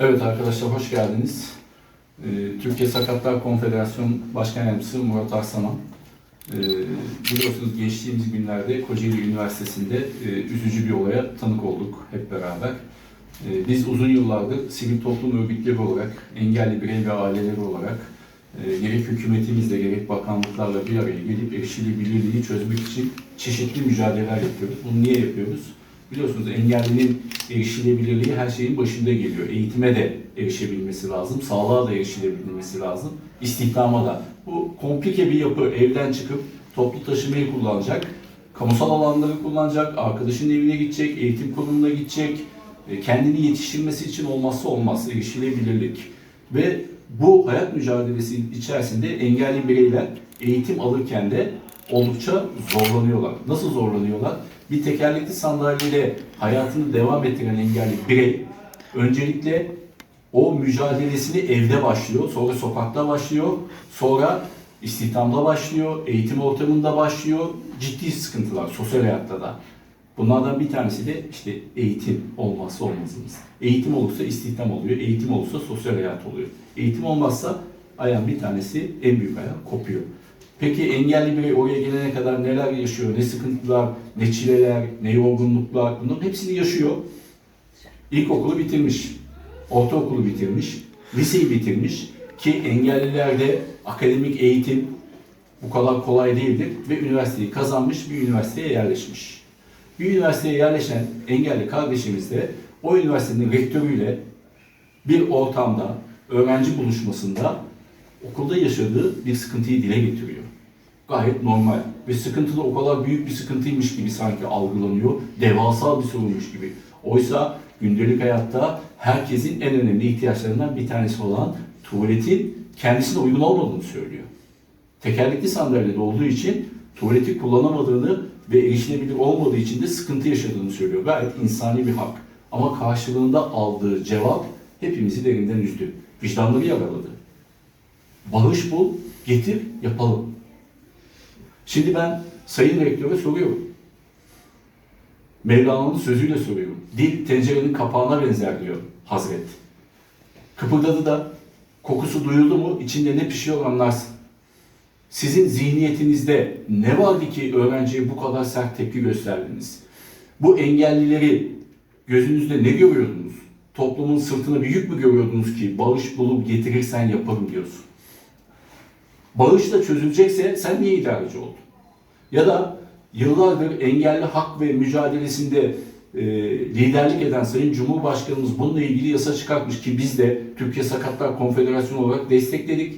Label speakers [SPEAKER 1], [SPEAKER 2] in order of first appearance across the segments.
[SPEAKER 1] Evet arkadaşlar hoş geldiniz. Ee, Türkiye Sakatlar Konfederasyonu Başkan Yardımcısı Murat Arsaman. Ee, biliyorsunuz geçtiğimiz günlerde Kocaeli Üniversitesi'nde e, üzücü bir olaya tanık olduk hep beraber. Ee, biz uzun yıllardır sivil toplum örgütleri olarak, engelli birey ve aileleri olarak e, gerek hükümetimizle gerek bakanlıklarla bir araya gelip erişilebilirliği çözmek için çeşitli mücadeleler yapıyoruz. Bunu niye yapıyoruz? Biliyorsunuz engellinin erişilebilirliği her şeyin başında geliyor. Eğitime de erişebilmesi lazım, sağlığa da erişilebilmesi lazım, istihdama da. Bu komplike bir yapı. Evden çıkıp toplu taşımayı kullanacak, kamusal alanları kullanacak, arkadaşının evine gidecek, eğitim kurumuna gidecek, e, kendini yetiştirmesi için olmazsa olmaz erişilebilirlik. Ve bu hayat mücadelesi içerisinde engelli bireyler eğitim alırken de oldukça zorlanıyorlar. Nasıl zorlanıyorlar? Bir tekerlekli sandalyede hayatını devam ettiren engelli birey öncelikle o mücadelesini evde başlıyor, sonra sokakta başlıyor, sonra istihdamda başlıyor, eğitim ortamında başlıyor, ciddi sıkıntılar sosyal hayatta da. Bunlardan bir tanesi de işte eğitim olmazsa olmazımız. Eğitim olursa istihdam oluyor, eğitim olursa sosyal hayat oluyor. Eğitim olmazsa ayağın bir tanesi en büyük ayağı kopuyor. Peki engelli birey oraya gelene kadar neler yaşıyor, ne sıkıntılar, ne çileler, ne yorgunluklar bunların hepsini yaşıyor. İlkokulu bitirmiş, ortaokulu bitirmiş, liseyi bitirmiş ki engellilerde akademik eğitim bu kadar kolay değildir ve üniversiteyi kazanmış bir üniversiteye yerleşmiş. Bir üniversiteye yerleşen engelli kardeşimiz de o üniversitenin rektörüyle bir ortamda, öğrenci buluşmasında okulda yaşadığı bir sıkıntıyı dile getiriyor. Gayet normal ve sıkıntı da o kadar büyük bir sıkıntıymış gibi sanki algılanıyor, devasa bir sorunmuş gibi. Oysa gündelik hayatta herkesin en önemli ihtiyaçlarından bir tanesi olan tuvaletin kendisine uygun olmadığını söylüyor. Tekerlekli sandalyede olduğu için tuvaleti kullanamadığını ve erişilebilir olmadığı için de sıkıntı yaşadığını söylüyor. Gayet insani bir hak. Ama karşılığında aldığı cevap hepimizi derinden üzdü. Vicdanları yaraladı. Bağış bul, getir, yapalım. Şimdi ben Sayın Rektöre soruyorum. Mevlana'nın sözüyle soruyorum. Dil tencerenin kapağına benzer diyor Hazret. Kıpırdadı da kokusu duyuldu mu içinde ne pişiyor anlarsın. Sizin zihniyetinizde ne vardı ki öğrenciye bu kadar sert tepki gösterdiniz? Bu engellileri gözünüzde ne görüyordunuz? Toplumun sırtına bir yük mü görüyordunuz ki bağış bulup getirirsen yaparım diyorsun? Bağışla çözülecekse sen niye idareci oldun? Ya da yıllardır engelli hak ve mücadelesinde e, liderlik eden Sayın Cumhurbaşkanımız bununla ilgili yasa çıkartmış ki biz de Türkiye Sakatlar Konfederasyonu olarak destekledik.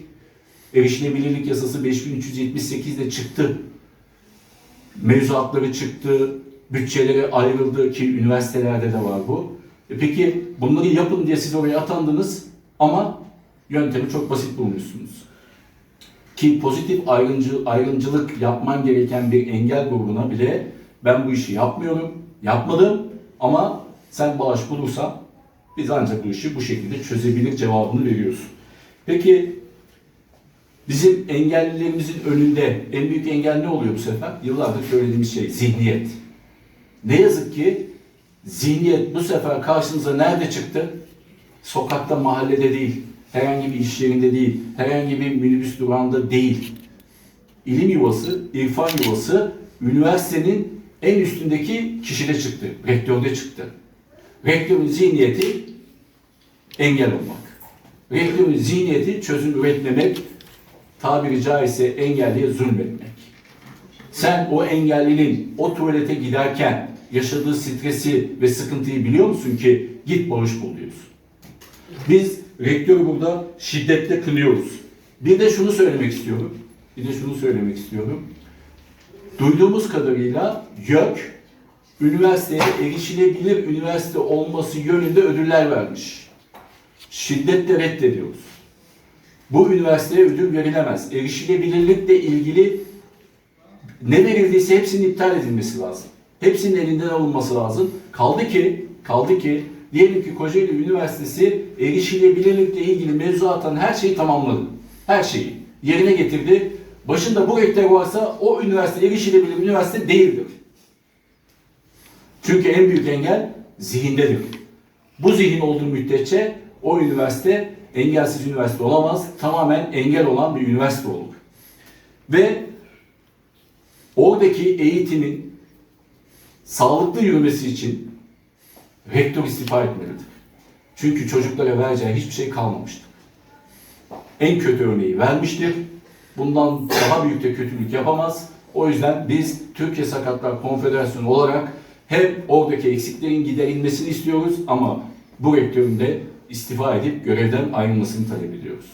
[SPEAKER 1] Erişilebilirlik yasası 5378'de çıktı. Mevzuatları çıktı, bütçeleri ayrıldı ki üniversitelerde de var bu. E peki bunları yapın diye siz oraya atandınız ama yöntemi çok basit bulmuşsunuz. Ki pozitif ayrımcı, ayrımcılık yapman gereken bir engel grubuna bile ben bu işi yapmıyorum, yapmadım ama sen bağış bulursan biz ancak bu işi bu şekilde çözebilir cevabını veriyorsun. Peki bizim engellilerimizin önünde en büyük engel ne oluyor bu sefer? Yıllardır söylediğimiz şey zihniyet. Ne yazık ki zihniyet bu sefer karşınıza nerede çıktı? Sokakta, mahallede değil, herhangi bir iş yerinde değil, herhangi bir minibüs durağında değil. İlim yuvası, irfan yuvası üniversitenin en üstündeki kişide çıktı, rektörde çıktı. Rektörün zihniyeti engel olmak. Rektörün zihniyeti çözüm üretmemek, tabiri caizse engelliye zulmetmek. Sen o engellinin o tuvalete giderken yaşadığı stresi ve sıkıntıyı biliyor musun ki git bağış bul diyorsun. Biz rektörü burada şiddetle kınıyoruz. Bir de şunu söylemek istiyorum. Bir de şunu söylemek istiyorum. Duyduğumuz kadarıyla YÖK üniversiteye erişilebilir üniversite olması yönünde ödüller vermiş. Şiddetle reddediyoruz. Bu üniversiteye ödül verilemez. Erişilebilirlikle ilgili ne verildiyse hepsinin iptal edilmesi lazım. Hepsinin elinden alınması lazım. Kaldı ki, kaldı ki diyelim ki Kocaeli Üniversitesi erişilebilirlikle ilgili mevzuattan her şeyi tamamladı. Her şeyi yerine getirdi. Başında bu rektör varsa o üniversite erişilebilir üniversite değildir. Çünkü en büyük engel zihindedir. Bu zihin olduğu müddetçe o üniversite engelsiz üniversite olamaz. Tamamen engel olan bir üniversite olur. Ve oradaki eğitimin sağlıklı yürümesi için rektör istifa etmelidir. Çünkü çocuklara vereceği hiçbir şey kalmamıştır. En kötü örneği vermiştir. Bundan daha büyük de kötülük yapamaz. O yüzden biz Türkiye Sakatlar Konfederasyonu olarak hep oradaki eksiklerin giderilmesini istiyoruz ama bu rektörün de istifa edip görevden ayrılmasını talep ediyoruz.